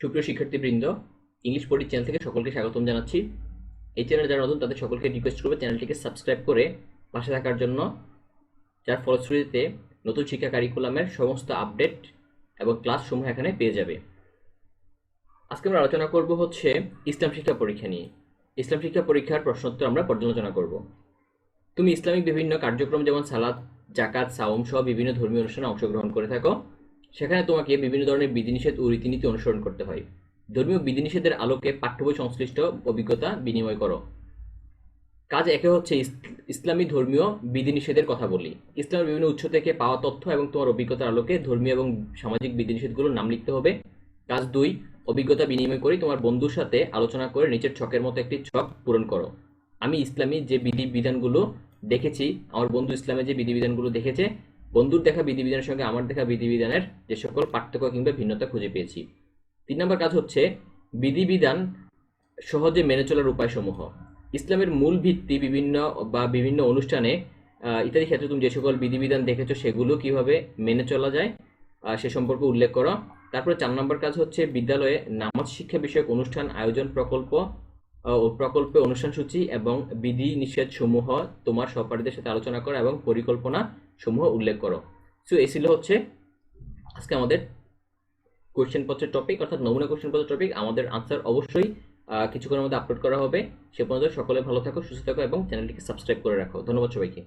সুপ্রিয় শিক্ষার্থীবৃন্দ ইংলিশ পড়ি চ্যানেল থেকে সকলকে স্বাগতম জানাচ্ছি। এই চ্যানেল যারা নতুন, তাদের সকলকে রিকোয়েস্ট করবে চ্যানেলটিকে সাবস্ক্রাইব করে পাশে থাকার জন্য, যার ফলশ্রুতিতে নতুন শিক্ষা কারিকুলামের সমস্ত আপডেট এবং ক্লাস সমূহ এখানে পেয়ে যাবে। আজকে আমরা আলোচনা করব হচ্ছে ইসলাম শিক্ষা পরীক্ষা নিয়ে। ইসলাম শিক্ষা পরীক্ষার প্রশ্নোত্তর আমরা পর্যালোচনা করব। তুমি ইসলামিক বিভিন্ন কার্যক্রম যেমন সালাদ জাকাত, সাওম সহ বিভিন্ন ধর্মীয় অনুষ্ঠানে অংশগ্রহণ করে থাকো। সেখানে তোমাকে বিভিন্ন ধরনের বিধিনিষেধ ও রীতিনীতি অনুসরণ করতে হয়। ধর্মীয় বিধিনিষেধের আলোকে পাঠ্যবই সংশ্লিষ্ট অভিজ্ঞতা বিনিময় করো। কাজ একে হচ্ছে ইসলামী ধর্মীয় বিধিনিষেধের কথা বলি। ইসলামের বিভিন্ন উৎস থেকে পাওয়া তথ্য এবং তোমার অভিজ্ঞতার আলোকে ধর্মীয় এবং সামাজিক বিধিনিষেধগুলোর নাম লিখতে হবে। কাজ দুই, অভিজ্ঞতা বিনিময় করে তোমার বন্ধুর সাথে আলোচনা করে নিচের ছকের মতো একটি ছক পূরণ করো। আমি ইসলামী যে বিধি বিধানগুলো দেখেছি, আমার বন্ধু ইসলামের যে বিধিবিধানগুলো দেখেছে বন্ধুর দেখা বিধিবিধানের সঙ্গে আমার দেখা বিধিবিধানের যে সকল পার্থক্য কিংবা ভিন্নতা খুঁজে পেয়েছি। তিন নম্বর কাজ হচ্ছে বিধিবিধান সহজে মেনে চলার উপায়সমূহ। ইসলামের মূল ভিত্তি বিভিন্ন বা বিভিন্ন অনুষ্ঠানে ইত্যাদি ক্ষেত্রে তুমি যে সকল বিধিবিধান দেখেছ সেগুলো কীভাবে মেনে চলা যায় সে সম্পর্কে উল্লেখ করো। তারপরে চার নম্বর কাজ হচ্ছে বিদ্যালয়ে নামাজ শিক্ষা বিষয়ক অনুষ্ঠান, আয়োজন, প্রকল্প ও প্রকল্পে অনুষ্ঠান সূচি এবং বিধি নিষেধ সমূহ তোমার সহপাঠীদের সাথে আলোচনা করো এবং পরিকল্পনা সমূহ উল্লেখ করো। সো এই ছিল হচ্ছে আজকে আমাদের কোয়েশ্চেন পত্রের টপিক অর্থাৎ নমুনা কোয়েশ্চেন পত্রের টপিক আমাদের আনসার অবশ্যই কিছুক্ষণের মধ্যে আপলোড করা হবে। সে পর্যন্ত সকলে ভালো থাকো, সুস্থ থাকো এবং চ্যানেলটিকে সাবস্ক্রাইব করে রাখো। ধন্যবাদ সবাইকে।